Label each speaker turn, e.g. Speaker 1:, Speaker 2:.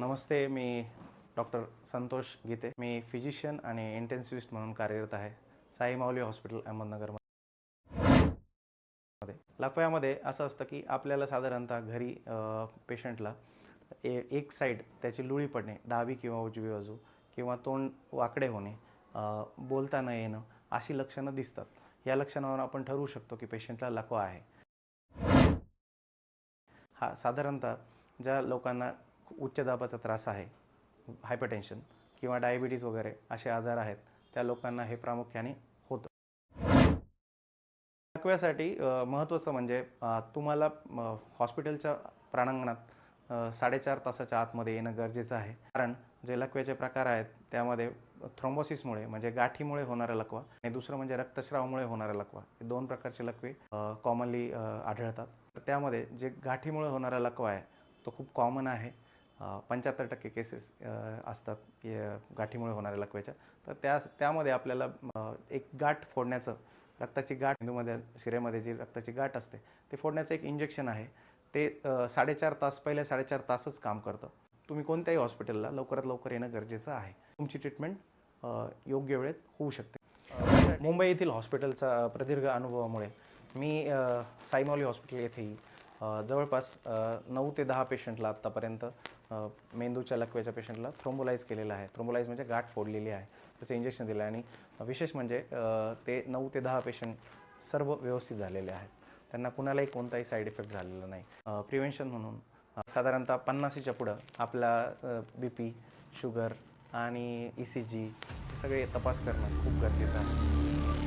Speaker 1: नमस्ते मी डॉक्टर संतोष गीते. मी फिजिशियन आणि इंटेन्सिव्हिस्ट म्हणून कार्यरत आहे साई माऊली हॉस्पिटल अहमदनगरमध्ये. लकव्यामध्ये असं असतं की आपल्याला साधारणतः घरी पेशंटला ए एक साईड त्याची लुळी पडणे डावी किंवा उजवी बाजू किंवा तोंड वाकडे होणे बोलता न येणं अशी लक्षणं दिसतात. या लक्षणावर आपण ठरवू शकतो की पेशंटला लकवा आहे. हा साधारणतः ज्या लोकांना उच्च दाबाचा त्रास आहे हायपरटेन्शन किंवा डायबिटीज वगैरे असे आजार आहेत त्या लोकांना हे प्रामुख्याने होतं. लकव्यासाठी महत्त्वाचं म्हणजे तुम्हाला हॉस्पिटलच्या प्राणांगणात साडेचार तासाच्या आतमध्ये येणं गरजेचं आहे. कारण जे लकव्याचे प्रकार आहेत त्यामध्ये थ्रोम्बोसिसमुळे म्हणजे गाठीमुळे होणारा लकवा आणि दुसरं म्हणजे रक्तस्रावामुळे होणारा लकवा हे दोन प्रकारचे लकवे कॉमनली आढळतात. तर त्यामध्ये जे गाठीमुळे होणारा लकवा आहे तो खूप कॉमन आहे. पंच्याहत्तर टक्के केसेस असतात गाठीमुळे होणाऱ्या लकव्याच्या. तर त्या त्यामध्ये आपल्याला एक गाठ फोडण्याचं रक्ताची गाठ मेंदूमध्ये शिरेमध्ये जी रक्ताची गाठ असते ते फोडण्याचं एक इंजेक्शन आहे. ते साडेचार तास पहिले साडेचार तासच काम करतं. तुम्ही कोणत्याही हॉस्पिटलला लवकरात लवकर येणं गरजेचं आहे. तुमची ट्रीटमेंट योग्य वेळेत होऊ शकते. मुंबई येथील हॉस्पिटलचा प्रदीर्घ अनुभवामुळे मी अ, साईमावली हॉस्पिटल येथेही जवळपास नऊ ते दहा पेशंटला आत्तापर्यंत मेंदूच्या लकव्याच्या पेशंटला थ्रोम्बोलाईज केलेलं आहे. थ्रोम्बोलाईज म्हणजे गाठ फोडलेली आहे. त्याचं इंजेक्शन दिलं आहे आणि विशेष म्हणजे ते नऊ ते दहा पेशंट सर्व व्यवस्थित झालेले आहेत. त्यांना कुणालाही कोणताही साईड इफेक्ट झालेला नाही. प्रिव्हेन्शन म्हणून साधारणतः पन्नासीच्या पुढं आपला बी पी शुगर आणि ई सी जी हे सगळे तपास करणं खूप गरजेचं आहे.